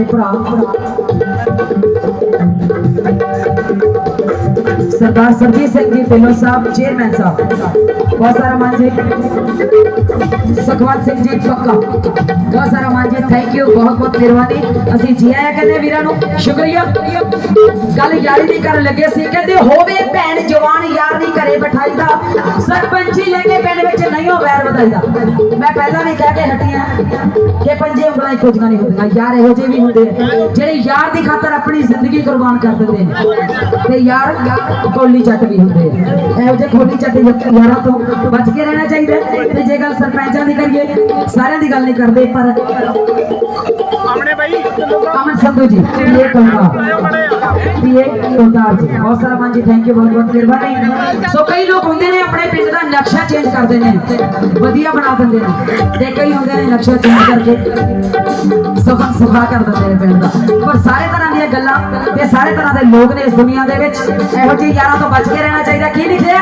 Vale pra. ਸਰਦਾਰ ਸਰਜੀਤ ਸਿੰਘ ਜੀ ਢਿੱਲੋਂ ਸਾਹਿਬ chairman ਸਾਹਿਬ। ਬਹੁਤ ਸਾਰਾ ਮਾਨ ਸੁਖਵੰਤ ਸਿੰਘ ਜੀ, ਪੱਕਾ। ਬਹੁਤ ਸਾਰਾ ਮਾਨ ਥੈਂਕ ਯੂ ਬਹੁਤ ਬਹੁਤ ਮਿਹਰਬਾਨੀ। ਅਸੀਂ ਜੀ ਆਇਆਂ ਕਹਿੰਦੇ ਵੀਰਾਂ ਨੂੰ, ਸ਼ੁਕਰੀਆ। ਗੱਲ ਯਾਰੀ ਦੀ ਕਰਨ ਲੱਗੇ ਸੀ, ਕਹਿੰਦੇ ਹੋਵੇ ਭੈਣ ਜਵਾਨ ਯਾਰ ਨਹੀਂ ਘਰੇ ਬਿਠਾਈ ਦਾ ਸਰਪੰਚੀ ਲੈ ਕੇ ਪਿੰਡ ਵਿੱਚ ਨਹੀਂ ਹੋ ਵੈਰ ਵਧਾਈ ਦਾ ਮੈਂ ਪਹਿਲਾਂ ਵੀ ਕਹਿ ਕੇ ਹਟੀਆਂ ਕਿ ਪੰਜੇ ਉਂਗਲਾਂ ਇੱਕੋ ਜਿਹੀਆਂ ਨਹੀਂ ਹੁੰਦੀਆਂ। ਯਾਰ ਇਹੋ ਜਿਹੇ ਵੀ ਹੁੰਦੇ ਆ, ਜਿਹੜੇ ਯਾਰ ਦੀ ਖਾਤਰ ਆਪਣੀ ਜ਼ਿੰਦਗੀ ਕੁਰਬਾਨ ਕਰ ਦਿੰਦੇ ਨੇ। ਤੇ ਯਾਰ ਗੋਲੀ ਚੱਟ ਵੀ ਹੁੰਦੇ ਆ। ਇਹੋ ਜਿਹੇ ਖੋਲੀ ਚੱਟ ਯਾਰਾਂ ਤੋਂ ਬਚ ਕੇ ਰਹਿਣਾ ਚਾਹੀਦਾ। ਤੇ ਜੇ ਗੱਲ ਸਰਪੰਚਾਂ ਦੀ ਕਰੀਏ ਸਾਰਿਆਂ ਦੀ ਗੱਲ ਨਹੀਂ ਕਰਦੇ ਪਰ ਆਪਣੇ ਬਾਈ। ਅਮਨ ਸੰਧੂ ਜੀ ਇਹ ਕਹੂੰਗਾ ਪੀਏ ਕੋਤਾਰ ਜੀ। ਬਹੁਤ ਸਾਰਾ ਮਾਨ ਜੀ ਥੈਂਕ ਯੂ ਬਹੁਤ ਬਹੁਤ ਮਿਹਰਬਾਨੀ। ਸੋ ਕਈ ਲੋਕ ਹੁੰਦੇ ਨੇ ਆਪਣੇ ਪਿੰਡ ਦਾ ਚੇਂਜ ਕਰਦੇ ਨੇ। ਵਧੀਆ ਬਣਾ ਦਿੰਦੇ ਨੇ। ਤੇ ਕਈ ਹੁੰਦੇ ਨੇ ਨਕਸ਼ਾ ਚੇਂਜ ਕਰਕੇ। ਸਫਾ ਸਫਾ ਕਰ ਦਿੰਦੇ ਨੇ ਪਿੰਡ ਦਾ। ਪਰ ਸਾਰੇ ਤਰ੍ਹਾਂ ਦੀਆਂ ਗੱਲਾਂ ਤੇ ਸਾਰੇ ਤਰ੍ਹਾਂ ਦੇ ਲੋਕ ਨੇ ਇਸ ਦੁਨੀਆ ਦੇ ਵਿੱਚ। ਇਹੋ ਜਿਹੇ ਯਾਰਾਂ ਤੋਂ ਬਚ ਕੇ ਰਹਿਣਾ ਚਾਹੀਦਾ। ਕੀ ਲਿਖਿਆ?